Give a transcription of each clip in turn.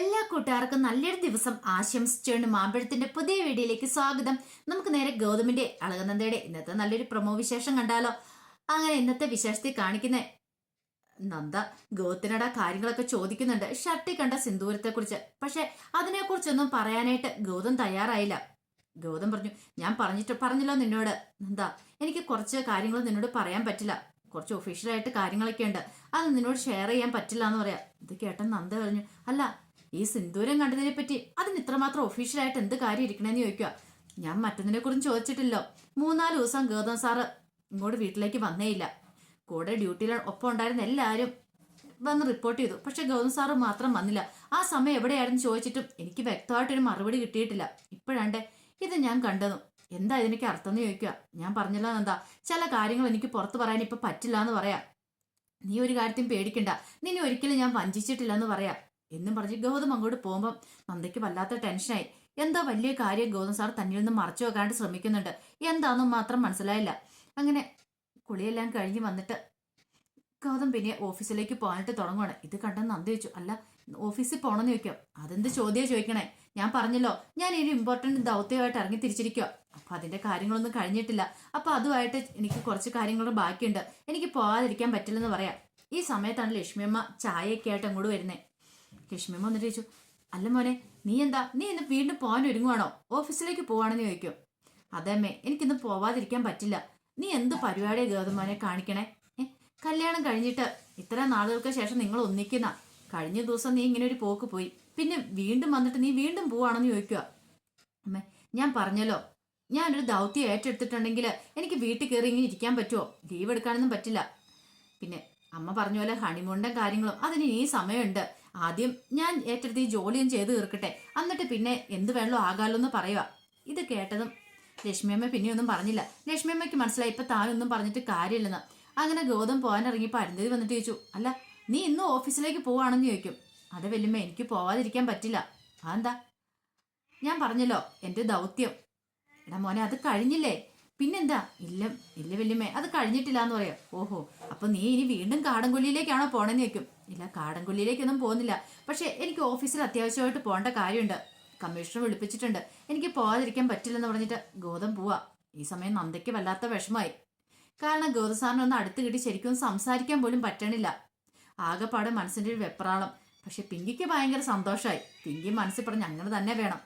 എല്ലാ കൂട്ടുകാർക്കും നല്ലൊരു ദിവസം ആശംസിച്ചുകൊണ്ട് മാമ്പഴത്തിന്റെ പുതിയ വീഡിയോയിലേക്ക് സ്വാഗതം. നമുക്ക് നേരെ ഗൗതമിന്റെ അളകനന്ദയുടെ ഇന്നത്തെ നല്ലൊരു പ്രൊമോ വിശേഷം കണ്ടാലോ? അങ്ങനെ ഇന്നത്തെ വിശേഷത്തെ കാണിക്കുന്ന നന്ദ ഗൗതത്തിനോട് കാര്യങ്ങളൊക്കെ ചോദിക്കുന്നുണ്ട്. ഷർട്ടി കണ്ട സിന്ദൂരത്തെ കുറിച്ച് പക്ഷെ അതിനെക്കുറിച്ചൊന്നും പറയാനായിട്ട് ഗൗതം തയ്യാറായില്ല. ഗൗതം പറഞ്ഞു ഞാൻ പറഞ്ഞിട്ട് പറഞ്ഞല്ലോ നിന്നോട്. നന്ദ എനിക്ക് കുറച്ച് കാര്യങ്ങൾ നിന്നോട് പറയാൻ പറ്റില്ല. കുറച്ച് ഒഫീഷ്യലായിട്ട് കാര്യങ്ങളൊക്കെ ഉണ്ട് അത് നിന്നോട് ഷെയർ ചെയ്യാൻ പറ്റില്ല എന്ന് പറയാം. ഇത് കേട്ട നന്ദ പറഞ്ഞു അല്ല ഈ സിന്ദൂരം കണ്ടതിനെ പറ്റി അതിന് ഇത്രമാത്രം ഒഫീഷ്യലായിട്ട് എന്ത് കാര്യം ഇരിക്കണേന്ന് ചോദിക്കുക ഞാൻ മറ്റൊന്നിനെ കുറിച്ച് ചോദിച്ചിട്ടില്ലോ. മൂന്നാൽ ദിവസം ഗൗതം സാറ് ഇങ്ങോട്ട് വീട്ടിലേക്ക് വന്നേയില്ല. കൂടെ ഡ്യൂട്ടിയിൽ ഒപ്പം ഉണ്ടായിരുന്ന എല്ലാവരും വന്ന് റിപ്പോർട്ട് ചെയ്തു. പക്ഷെ ഗൗതം സാറ് മാത്രം വന്നില്ല. ആ സമയം എവിടെയായിരുന്നു ചോദിച്ചിട്ടും എനിക്ക് വ്യക്തമായിട്ടൊരു മറുപടി കിട്ടിയിട്ടില്ല. ഇപ്പോഴാണ്ട് ഇത് ഞാൻ കണ്ടതും. എന്താ ഇതിനൊക്കെ അർത്ഥം എന്ന് ചോദിക്കുക ഞാൻ പറഞ്ഞല്ലോ എന്താ ചില കാര്യങ്ങൾ എനിക്ക് പുറത്ത് പറയാൻ ഇപ്പൊ പറ്റില്ല എന്ന് പറയാം. നീ ഒരു കാര്യത്തിനും പേടിക്കണ്ട. നിന്നെ ഒരിക്കലും ഞാൻ വഞ്ചിച്ചിട്ടില്ല എന്ന് പറയാം. എന്നും പറഞ്ഞ് ഗൗതം അങ്ങോട്ട് പോകുമ്പോൾ നന്ദയ്ക്ക് വല്ലാത്ത ടെൻഷനായി. എന്താ വലിയ കാര്യം ഗൗതം സാർ തന്നിൽ നിന്ന് മറച്ചു വെക്കാണ്ട് ശ്രമിക്കുന്നുണ്ട്? എന്താണെന്നും മാത്രം മനസ്സിലായില്ല. അങ്ങനെ കുളിയെല്ലാം കഴിഞ്ഞ് വന്നിട്ട് ഗൗതം പിന്നെ ഓഫീസിലേക്ക് പോകാനായിട്ട് തുടങ്ങുവാണ്. ഇത് കണ്ട നന്ദി വെച്ചു അല്ല ഓഫീസിൽ പോകണമെന്ന് ചോദിക്കാം? അതെന്ത് ചോദ്യം ചോദിക്കണേ? ഞാൻ പറഞ്ഞല്ലോ ഞാൻ ഒരു ഇമ്പോർട്ടന്റ് ദൗത്യമായിട്ട് ഇറങ്ങി തിരിച്ചിരിക്കുക അപ്പൊ അതിന്റെ കാര്യങ്ങളൊന്നും കഴിഞ്ഞിട്ടില്ല. അപ്പൊ അതുമായിട്ട് എനിക്ക് കുറച്ച് കാര്യങ്ങൾ ബാക്കിയുണ്ട്. എനിക്ക് പോകാതിരിക്കാൻ പറ്റില്ലെന്ന് പറയാം. ഈ സമയത്താണ് ലക്ഷ്മിയമ്മ ചായയൊക്കെ ആയിട്ട് അങ്ങോട്ട് വരുന്നേ. ലക്ഷ്മിയമ്മ വന്നിട്ട് ചോദിച്ചു അല്ല മോനെ നീ എന്താ? നീ ഇന്ന് വീണ്ടും പോകാൻ ഒരുങ്ങുവാണോ? ഓഫീസിലേക്ക് പോവാണെന്ന് ചോദിക്കും. അതേമ്മേ എനിക്കിന്ന് പോവാതിരിക്കാൻ പറ്റില്ല. നീ എന്ത് പരിപാടിയാ ഗൗതമോനെ കാണിക്കണേ? കല്യാണം കഴിഞ്ഞിട്ട് ഇത്ര നാളുകൾക്ക് ശേഷം നിങ്ങൾ ഒന്നിക്കുന്ന. കഴിഞ്ഞ ദിവസം നീ ഇങ്ങനെ ഒരു പോക്ക് പോയി. പിന്നെ വീണ്ടും വന്നിട്ട് നീ വീണ്ടും പോവാണെന്ന് ചോദിക്കുക അമ്മേ ഞാൻ പറഞ്ഞല്ലോ. ഞാനൊരു ദൗത്യം ഏറ്റെടുത്തിട്ടുണ്ടെങ്കിൽ എനിക്ക് വീട്ടിൽ കയറി ഇങ്ങനെ ഇരിക്കാൻ പറ്റുമോ ലീവ് എടുക്കാനൊന്നും പറ്റില്ല. പിന്നെ അമ്മ പറഞ്ഞ പോലെ ഹണിമൂണിന്റെ കാര്യങ്ങളും അതിന് ഇനി സമയമുണ്ട്. ആദ്യം ഞാൻ ഏറ്റെടുത്ത് ഈ ജോലിയും ചെയ്ത് തീർക്കട്ടെ. എന്നിട്ട് പിന്നെ എന്ത് വേണമല്ലോ ആകാലോ എന്ന് പറയുക ഇത് കേട്ടതും ലക്ഷ്മിയമ്മ പിന്നെയൊന്നും പറഞ്ഞില്ല. ലക്ഷ്മിയമ്മയ്ക്ക് മനസ്സിലായി ഇപ്പൊ താനൊന്നും പറഞ്ഞിട്ട് കാര്യമില്ലെന്ന്. അങ്ങനെ ഗൗതം പോകാൻ ഇറങ്ങിയപ്പോൾ അരുന്ധതി വന്നിട്ട് ചോദിച്ചു അല്ല നീ ഇന്ന് ഓഫീസിലേക്ക് പോവാണെന്ന് ചോദിക്കും. അത് വല്യമ്മ എനിക്ക് പോവാതിരിക്കാൻ പറ്റില്ല. അതെന്താ? ഞാൻ പറഞ്ഞല്ലോ എന്റെ ദൗത്യം. എടാ മോനെ അത് കഴിഞ്ഞില്ലേ? പിന്നെന്താ? ഇല്ല ഇല്ല വല്യമ്മേ അത് കഴിഞ്ഞിട്ടില്ല എന്ന് പറയാം. ഓഹോ അപ്പൊ നീ ഇനി വീണ്ടും കാടംകൊല്ലിയിലേക്കാണോ പോണെന്ന് ചോദിക്കും. ഇല്ല കാടംകൊല്ലിയിലേക്കൊന്നും പോകുന്നില്ല. പക്ഷെ എനിക്ക് ഓഫീസിൽ അത്യാവശ്യമായിട്ട് പോകേണ്ട കാര്യമുണ്ട്. കമ്മീഷണർ വിളിപ്പിച്ചിട്ടുണ്ട്. എനിക്ക് പോകാതിരിക്കാൻ പറ്റില്ലെന്ന് പറഞ്ഞിട്ട് ഗോതം പോവാ. ഈ സമയം നന്ദയ്ക്ക് വല്ലാത്ത വിഷമായി കാരണം ഗോതസാറിന് ഒന്ന് അടുത്ത് കിട്ടി ശരിക്കും സംസാരിക്കാൻ പോലും പറ്റണില്ല. ആകെപ്പാടെ മനസ്സിന്റെ ഒരു വെപ്രാളം. പക്ഷെ പിങ്കിക്ക് ഭയങ്കര സന്തോഷമായി പിങ്കി മനസ്സിൽ പറഞ്ഞ് അങ്ങനെ തന്നെ വേണം.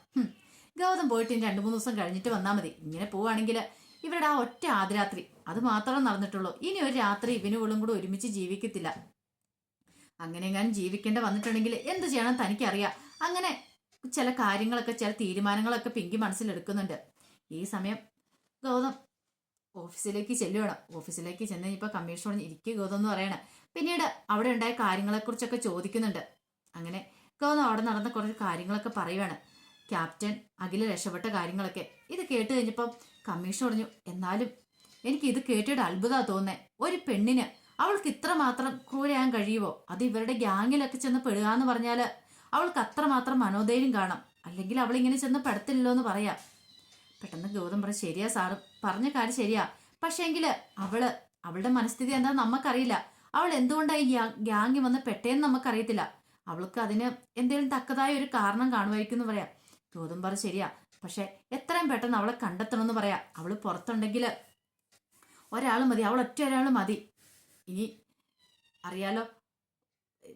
ഗൗതം പോയിട്ട് ഇനി രണ്ടു മൂന്ന് ദിവസം കഴിഞ്ഞിട്ട് വന്നാൽ മതി. ഇങ്ങനെ പോവുകയാണെങ്കിൽ ഇവരുടെ ആ ഒറ്റ ആദ്യരാത്രി. അത് മാത്രമേ നടന്നിട്ടുള്ളൂ. ഇനി ഒരു രാത്രി ഇവനുകളും കൂടെ ഒരുമിച്ച് ജീവിക്കത്തില്ല. അങ്ങനെ ഞാൻ ജീവിക്കേണ്ട വന്നിട്ടുണ്ടെങ്കിൽ എന്ത് ചെയ്യണം തനിക്കറിയാം. അങ്ങനെ ചില കാര്യങ്ങളൊക്കെ ചില തീരുമാനങ്ങളൊക്കെ പിങ്കി മനസ്സിലെടുക്കുന്നുണ്ട്. ഈ സമയം ഗൗതം ഓഫീസിലേക്ക് ചെല്ലുകയാണ്. ഓഫീസിലേക്ക് ചെന്ന് ഇപ്പോൾ കമ്മീഷണർ ഇരിക്കുക ഗൗതം എന്ന് പറയണ. പിന്നീട് അവിടെ ഉണ്ടായ കാര്യങ്ങളെക്കുറിച്ചൊക്കെ ചോദിക്കുന്നുണ്ട്. അങ്ങനെ ഗൗതം അവിടെ നടന്ന കുറച്ച് കാര്യങ്ങളൊക്കെ പറയുവാണ്. ക്യാപ്റ്റൻ അഖില രക്ഷപ്പെട്ട കാര്യങ്ങളൊക്കെ. ഇത് കേട്ട് കഴിഞ്ഞപ്പം കമ്മീഷൻ പറഞ്ഞു എന്നാലും എനിക്ക് ഇത് കേട്ടിട്ട് അത്ഭുതമാണ് തോന്നേ. ഒരു പെണ്ണിന് അവൾക്ക് ഇത്രമാത്രം ക്രൂരയാൻ കഴിയുമോ അത് ഇവരുടെ ഗ്യാങ്ങിലൊക്കെ ചെന്ന് പെടുക എന്ന് പറഞ്ഞാൽ അവൾക്ക് അത്രമാത്രം മനോധൈര്യം കാണാം. അല്ലെങ്കിൽ അവൾ ഇങ്ങനെ ചെന്ന് പെടത്തില്ലല്ലോ എന്ന് പറയാം. പെട്ടെന്ന് ഗൗതം പറഞ്ഞു ശരിയാ സാറ്. പറഞ്ഞ കാര്യം ശരിയാ. പക്ഷേങ്കിൽ അവൾ അവളുടെ മനസ്ഥിതി എന്താണെന്ന് നമുക്കറിയില്ല അവൾ എന്തുകൊണ്ടാണ് എന്തുകൊണ്ടായി ഗ്യാങ്ങി വന്ന് പെട്ടേന്ന് നമുക്കറിയത്തില്ല അവൾക്ക് അതിന് എന്തെങ്കിലും തക്കതായ ഒരു കാരണം കാണുമായിരിക്കും എന്ന് പറയാം. ഗൗതം പറ ശരിയാ. പക്ഷെ എത്രയും പെട്ടെന്ന് അവളെ കണ്ടെത്തണമെന്ന് പറയാ. അവൾ പുറത്തുണ്ടെങ്കിൽ ഒരാൾ മതി. അവൾ ഒറ്റ ഒരാൾ മതി. ഇനി അറിയാലോ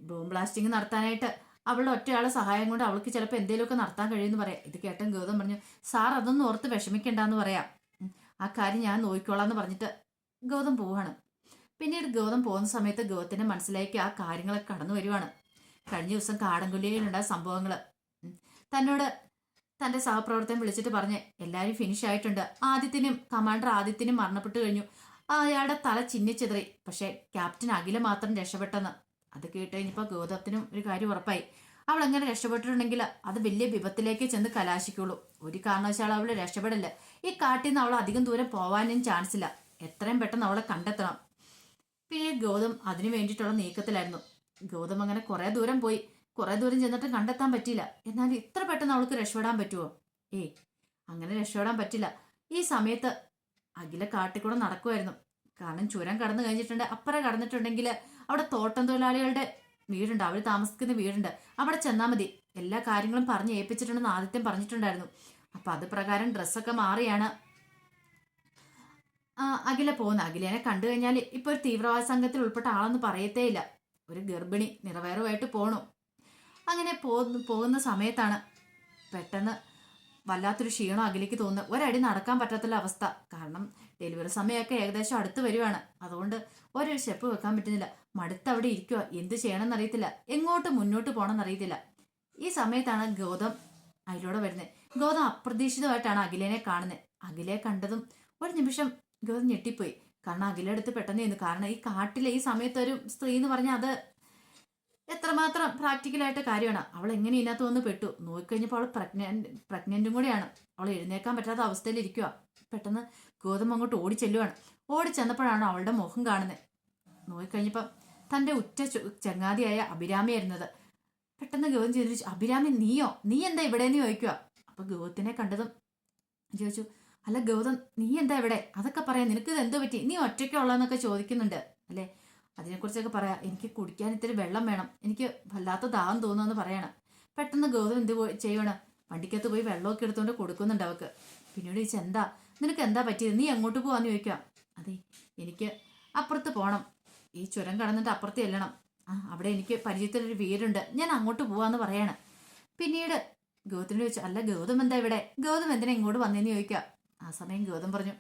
ബോംബ് ബ്ലാസ്റ്റിംഗ് നടത്താനായിട്ട് അവളുടെ ഒറ്റയാളെ സഹായം കൊണ്ട് അവൾക്ക് ചിലപ്പോൾ എന്തെങ്കിലുമൊക്കെ നടത്താൻ കഴിയുമെന്ന് പറയാം. ഇത് കേട്ടൻ ഗൗതം പറഞ്ഞു സാർ അതൊന്നും ഓർത്ത് വിഷമിക്കണ്ടെന്ന് പറയാം. ആ കാര്യം ഞാൻ നോക്കിക്കോളാം എന്ന് പറഞ്ഞിട്ട് ഗൗതം പോവാണ്. പിന്നീട് ഗൗതം പോകുന്ന സമയത്ത് ഗൗതത്തിന്റെ മനസ്സിലേക്ക് ആ കാര്യങ്ങളൊക്കെ കടന്നു വരുവാണ്. കഴിഞ്ഞ ദിവസം കാടൻകൊല്ലിയിലുണ്ടായ സംഭവങ്ങൾ തന്നോട് തന്റെ സഹപ്രവർത്തകൻ വിളിച്ചിട്ട് പറഞ്ഞ് എല്ലാവരും ഫിനിഷ് ആയിട്ടുണ്ട്. ആദിത്യനും കമാൻഡർ ആദിത്യനും മരണപ്പെട്ടു കഴിഞ്ഞു. അയാളുടെ തല ചിന്നിച്ചെതറി. പക്ഷെ ക്യാപ്റ്റൻ അഖില മാത്രം രക്ഷപ്പെട്ടെന്ന്. അത് കേട്ട് കഴിഞ്ഞപ്പോൾ ഗൗതത്തിനും ഒരു കാര്യം ഉറപ്പായി. അവൾ എങ്ങനെ രക്ഷപ്പെട്ടിട്ടുണ്ടെങ്കിൽ അത് വലിയ വിപത്തിലേക്ക് ചെന്ന് കലാശിക്കുള്ളൂ. ഒരു കാരണവശാലും അവൾ രക്ഷപ്പെടില്ല. ഈ കാട്ടിൽ നിന്ന് അവൾ അധികം ദൂരം പോവാനും ചാൻസ് ഇല്ല. എത്രയും പെട്ടെന്ന് അവളെ കണ്ടെത്തണം. പിന്നെ ഗൗതം അതിനു വേണ്ടിയിട്ടുള്ള നീക്കത്തിലായിരുന്നു. ഗൗതം അങ്ങനെ കുറേ ദൂരം പോയി. കുറെ ദൂരം ചെന്നിട്ട് കണ്ടെത്താൻ പറ്റിയില്ല. എന്നാൽ ഇത്ര പെട്ടെന്ന് അവൾക്ക് രക്ഷപ്പെടാൻ പറ്റുമോ ഏയ് അങ്ങനെ രക്ഷപ്പെടാൻ പറ്റില്ല. ഈ സമയത്ത് അഖില കാട്ടിക്കൂടെ നടക്കുമായിരുന്നു കാരണം ചുരം കടന്നു കഴിഞ്ഞിട്ടുണ്ട്. അപ്പുറം കടന്നിട്ടുണ്ടെങ്കിൽ അവിടെ തോട്ടം തൊഴിലാളികളുടെ വീടുണ്ട്. അവർ താമസിക്കുന്ന വീടുണ്ട്. അവിടെ ചെന്നാൽ മതി. എല്ലാ കാര്യങ്ങളും പറഞ്ഞ് ഏൽപ്പിച്ചിട്ടുണ്ടെന്ന് ആദിത്യം പറഞ്ഞിട്ടുണ്ടായിരുന്നു. അപ്പൊ അത് പ്രകാരം ഡ്രസ്സൊക്കെ മാറിയാണ് അഖില പോകുന്നത്. അഖിലേനെ കണ്ടു കഴിഞ്ഞാൽ ഇപ്പൊ ഒരു തീവ്രവാദ സംഘത്തിൽ ഉൾപ്പെട്ട ആളെന്ന് പറയത്തേ ഇല്ല ഒരു ഗർഭിണി നിറവേറുമായിട്ട് പോണു. അങ്ങനെ പോകുന്ന പോകുന്ന സമയത്താണ് പെട്ടെന്ന് വല്ലാത്തൊരു ക്ഷീണം അഖിലേക്ക് തോന്നുന്നത്. ഒരടി നടക്കാൻ പറ്റാത്തുള്ള അവസ്ഥ. കാരണം ഡെലിവറി സമയമൊക്കെ ഏകദേശം അടുത്ത് വരുവാണ്. അതുകൊണ്ട് ഒരു സ്റ്റെപ്പ് വെക്കാൻ പറ്റുന്നില്ല. മടുത്ത് അവിടെ ഇരിക്കുക എന്ത് ചെയ്യണമെന്ന് എന്നറിയത്തില്ല എങ്ങോട്ട് മുന്നോട്ട് പോകണമെന്ന് എന്നറിയത്തില്ല ഈ സമയത്താണ് ഗൗതം അതിലൂടെ വരുന്നത്. ഗൗതം അപ്രതീക്ഷിതമായിട്ടാണ് അഖിലേനെ കാണുന്നത്. അഖിലെ കണ്ടതും ഒരു നിമിഷം ഗൗതം ഞെട്ടിപ്പോയി. കാരണം അഖിലെടുത്ത് പെട്ടെന്ന് ചെയ്യുന്നു കാരണം ഈ കാട്ടിലെ ഈ സമയത്ത് ഒരു സ്ത്രീ എന്ന് പറഞ്ഞാൽ അത് എത്രമാത്രം പ്രാക്ടിക്കലായിട്ട് കാര്യമാണ്. അവൾ എങ്ങനെ ഇതിനകത്ത് വന്ന് പെട്ടു? നോക്കിക്കഴിഞ്ഞപ്പോൾ അവൾ പ്രഗ്നന്റ് പ്രഗ്നന്റും കൂടിയാണ്. അവൾ എഴുന്നേക്കാൻ പറ്റാത്ത അവസ്ഥയിലിരിക്കുക പെട്ടെന്ന് ഗൗതം അങ്ങോട്ട് ഓടി ചെല്ലുവാണ്. ഓടി ചെന്നപ്പോഴാണ് അവളുടെ മുഖം കാണുന്നത്. നോക്കിക്കഴിഞ്ഞപ്പോൾ തന്റെ ഉറ്റ ചങ്ങാതിയായ അഭിരാമിയായിരുന്നത് പെട്ടെന്ന് ഗൗതം ചോദിച്ചു അഭിരാമി നീയോ? നീ എന്താ ഇവിടെ നീ ചോദിക്കുക അപ്പൊ ഗൗതത്തിനെ കണ്ടതും ചോദിച്ചു അല്ല ഗൗതം നീ എന്താ ഇവിടെ? അതൊക്കെ പറയാം നിനക്ക് ഇത് എന്തോ പറ്റി നീ ഒറ്റയ്ക്കുള്ളതെന്നൊക്കെ ചോദിക്കുന്നുണ്ട്. അല്ലേ? അതിനെക്കുറിച്ചൊക്കെ പറയാം. എനിക്ക് കുടിക്കാൻ ഇത്തിരി വെള്ളം വേണം. എനിക്ക് വല്ലാത്ത ദാഹം തോന്നുമെന്ന് പറയണം. പെട്ടെന്ന് ഗൗതം എന്ത് ചെയ്യണം വണ്ടിക്കകത്ത് പോയി വെള്ളമൊക്കെ എടുത്തുകൊണ്ട് കൊടുക്കുന്നുണ്ട് അവക്ക്. പിന്നീട് ചോദിച്ചാൽ എന്താ? നിനക്ക് എന്താ പറ്റിയത്? നീ എങ്ങോട്ട് പോവാന്ന് ചോദിക്കാം അതെ എനിക്ക് അപ്പുറത്ത് പോകണം ഈ ചുരം കടന്നിട്ട് അപ്പുറത്ത് ചെല്ലണം. ആ അവിടെ എനിക്ക് പരിചയത്തിലൊരു വീടുണ്ട്. ഞാൻ അങ്ങോട്ട് പോവാന്ന് പറയാണ്. പിന്നീട് ഗൗതമിനോട് ചോദിച്ചു അല്ല ഗൗതം എന്താ ഇവിടെ? ഗൗതം എന്തിനാ ഇങ്ങോട്ട് വന്നേന്ന് ചോദിക്കാം ആ സമയം ഗൗതം പറഞ്ഞു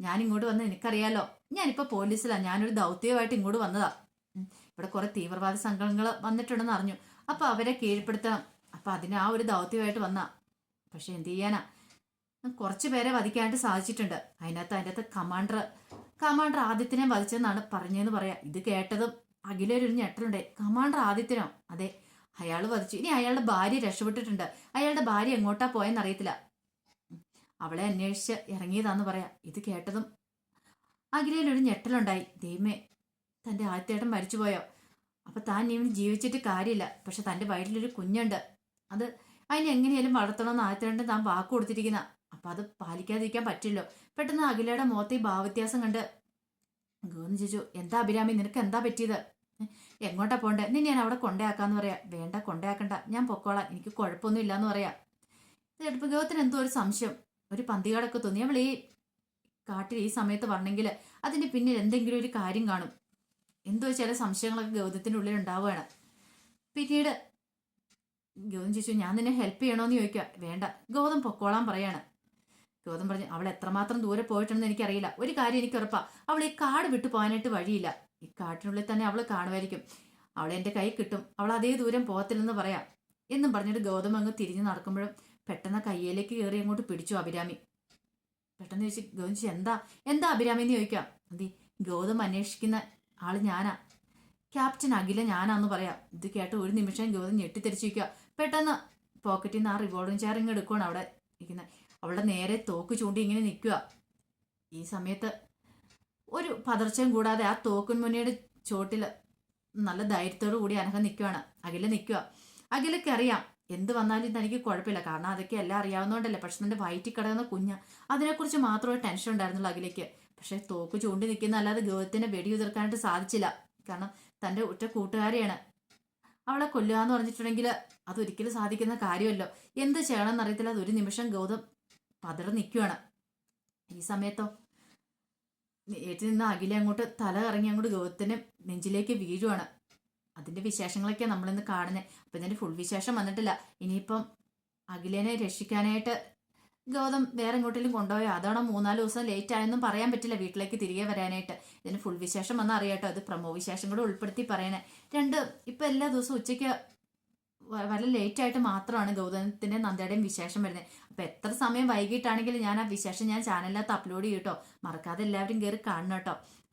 ഞാൻ ഇങ്ങോട്ട് വന്ന് എനിക്കറിയാലോ. ഞാനിപ്പോൾ പോലീസിലാണ് ഞാനൊരു ദൗത്യമായിട്ട് ഇങ്ങോട്ട് വന്നതാ. ഇവിടെ കുറെ തീവ്രവാദ സംഘങ്ങൾ വന്നിട്ടുണ്ടെന്ന് അറിഞ്ഞു. അപ്പൊ അവരെ കീഴ്പ്പെടുത്തണം. അപ്പൊ അതിന് ആ ഒരു ദൗത്യമായിട്ട് വന്നാ. പക്ഷെ എന്ത് ചെയ്യാനാ? കുറച്ച് പേരെ വധിക്കാനായിട്ട് സാധിച്ചിട്ടുണ്ട്. അതിനകത്ത് അതിന്റെ കമാൻഡർ കമാൻഡർ ആദിത്യനെ വധിച്ചെന്നാണ് പറഞ്ഞതെന്ന് പറയാം. ഇത് കേട്ടതും അഖിലൊരു ഞെട്ടലുണ്ട്. കമാൻഡർ ആദിത്യനോ? അതെ. അയാൾ വധിച്ചു. ഇനി അയാളുടെ ഭാര്യ രക്ഷപ്പെട്ടിട്ടുണ്ട്. അയാളുടെ ഭാര്യ എങ്ങോട്ടാ പോയെന്ന് അറിയത്തില്ല അവളെ അന്വേഷിച്ച് ഇറങ്ങിയതാന്ന് പറയാം. ഇത് കേട്ടതും അഖിലയിലൊരു ഞെട്ടലുണ്ടായി. ദൈവമേ തന്റെ ആദ്യത്തേട്ടൻ മരിച്ചുപോയോ? അപ്പൊ താൻ ഇവന് ജീവിച്ചിട്ട് കാര്യമില്ല. പക്ഷെ തന്റെ വയറ്റിലൊരു കുഞ്ഞുണ്ട്. അത് അതിനെ എങ്ങനെയാലും വളർത്തണമെന്ന് ആദ്യത്തേട്ടൻ താൻ വാക്ക് കൊടുത്തിരിക്കുന്ന. അപ്പൊ അത് പാലിക്കാതിരിക്കാൻ പറ്റില്ലോ. പെട്ടെന്ന് അഖിലയുടെ മുഖത്തെ ഭാവവ്യത്യാസം കണ്ട് ഗോന്ന് ചോദിച്ചു എന്താ അഭിരാമി നിനക്ക് എന്താ പറ്റിയത്? "ഏ, എങ്ങോട്ടാ പോണ്ടേ? നിന്നെ ഞാൻ അവിടെ കൊണ്ടയാക്കാന്ന് പറയാ. വേണ്ട കൊണ്ടയാക്കണ്ട. ഞാൻ പൊക്കോളാം. എനിക്ക് കുഴപ്പമൊന്നും ഇല്ലാന്ന് പറയാ. കേട്ടപ്പോൾ ഗൗതത്തിന് എന്തോ ഒരു സംശയം. ഒരു പന്തികാടൊക്കെ തോന്നി. അവൾ ഈ കാട്ടിൽ ഈ സമയത്ത് വരണമെങ്കിൽ അതിന് പിന്നിൽ എന്തെങ്കിലും ഒരു കാര്യം കാണും. എന്തോ ചില സംശയങ്ങളൊക്കെ ഗൗതത്തിന്റെ ഉള്ളിൽ ഉണ്ടാവുകയാണ്. പിന്നീട് ഗൗതം ചോദിച്ചു ഞാൻ നിന്നെ ഹെൽപ്പ് ചെയ്യണോന്ന് ചോദിക്കുക വേണ്ട ഗൗതം പൊക്കോളാൻ പറയാണ്. ഗൗതം പറഞ്ഞു അവൾ എത്രമാത്രം ദൂരെ പോയിട്ടുണ്ടെന്ന് എനിക്കറിയില്ല. ഒരു കാര്യം എനിക്ക് ഉറപ്പാ. അവൾ ഈ കാട് വിട്ടു പോകാനായിട്ട് വഴിയില്ല. ഈ കാട്ടിനുള്ളിൽ തന്നെ അവൾ കാണുമായിരിക്കും. അവളെ എന്റെ കൈ കിട്ടും. അവൾ അതേ ദൂരം പോകത്തില്ലെന്ന് പറയാം. എന്നും പറഞ്ഞിട്ട് ഗൗതം അങ്ങ് തിരിഞ്ഞു നടക്കുമ്പോഴും പെട്ടെന്ന് കയ്യിലേക്ക് കയറി അങ്ങോട്ട് പിടിച്ചു അഭിരാമി. പെട്ടെന്ന് ചോദിച്ചു ഗോവിന്ദ് എന്താ? എന്താ അഭിരാമി എന്ന് ചോദിക്കാം. അതെ ഗൗതം അന്വേഷിക്കുന്ന ആൾ ഞാനാ. ക്യാപ്റ്റൻ അഖില ഞാനാന്ന് പറയാം. ഇത് കേട്ട് ഒരു നിമിഷം ഗൗതം ഞെട്ടിത്തെറിച്ചിരിക്കുക പെട്ടെന്ന് പോക്കറ്റിൽ നിന്ന് ആ റിവോൾവിംഗ് ചെയർ ഇങ്ങ് എടുക്കുവാണ് അവിടെ ഇരിക്കുന്നത് അവളുടെ നേരെ തോക്ക് ചൂണ്ടി ഇങ്ങനെ നിൽക്കുക. ഈ സമയത്ത് ഒരു പതർച്ചയും കൂടാതെ ആ തോക്കുൻ മുന്നയുടെ ചോട്ടിൽ നല്ല ധൈര്യത്തോടു കൂടി അനഹം നിൽക്കുവാണ്. അഖില നിൽക്കുക. അഖിലയ്ക്ക് അറിയാം എന്ത് വന്നാലും തനിക്ക് കുഴപ്പമില്ല. കാരണം അതൊക്കെ എല്ലാം അറിയാവുന്നതുകൊണ്ടല്ലേ. പക്ഷെ തന്റെ വയറ്റിൽ കിടക്കുന്ന കുഞ്ഞ അതിനെക്കുറിച്ച് മാത്രമേ ടെൻഷൻ ഉണ്ടായിരുന്നുള്ളൂ അഖിലേക്ക് പക്ഷെ തോക്ക് ചൂണ്ടി നിൽക്കുന്ന അല്ലാതെ വെടി വെടിയുതിർക്കാനായിട്ട് സാധിച്ചില്ല. കാരണം തന്റെ ഉറ്റ കൂട്ടുകാരിയാണ്. അവളെ കൊല്ലുക എന്ന് പറഞ്ഞിട്ടുണ്ടെങ്കിൽ അതൊരിക്കലും സാധിക്കുന്ന കാര്യമല്ലോ. എന്ത് ചെയ്യണമെന്ന് അറിയത്തില്ല. ഒരു നിമിഷം ഗൗതം പതറി നിൽക്കുവാണ് ഈ സമയത്തോ? ഏറ്റു നിന്ന് അഖിലെ അങ്ങോട്ട് തല കറങ്ങി അങ്ങോട്ട് ഗൗതത്തിന് നെഞ്ചിലേക്ക് വീഴുവാണ്. അതിന്റെ വിശേഷങ്ങളൊക്കെ നമ്മളിന്ന് കാണുന്നത് അപ്പൊ ഇതിന്റെ ഫുൾ വിശേഷം വന്നിട്ടില്ല. ഇനിയിപ്പം അഖിലേനെ രക്ഷിക്കാനായിട്ട് ഗൗതം വേറെ എങ്ങോട്ടെങ്കിലും കൊണ്ടുപോയോ? അതാണോ മൂന്നാൽ ദിവസം ലേറ്റ് ആയെന്നും പറയാൻ പറ്റില്ല വീട്ടിലേക്ക് തിരികെ വരാനായിട്ട്. ഇതിന് ഫുൾ വിശേഷം വന്നറിയാട്ടോ അത് പ്രമോ വിശേഷം കൂടെ ഉൾപ്പെടുത്തി പറയണേ. രണ്ട് ഇപ്പൊ എല്ലാ ദിവസവും ഉച്ചയ്ക്ക് വളരെ ലേറ്റ് ആയിട്ട് മാത്രമാണ് ഗൗതമത്തിന്റെ നന്ദയുടെയും വിശേഷം വരുന്നത് അപ്പൊ എത്ര സമയം വൈകിട്ടാണെങ്കിലും ഞാൻ ആ വിശേഷം ഞാൻ ചാനലിനകത്ത് അപ്ലോഡ് ചെയ്യും കേട്ടോ മറക്കാതെ എല്ലാവരും കയറി കാണണം കേട്ടോ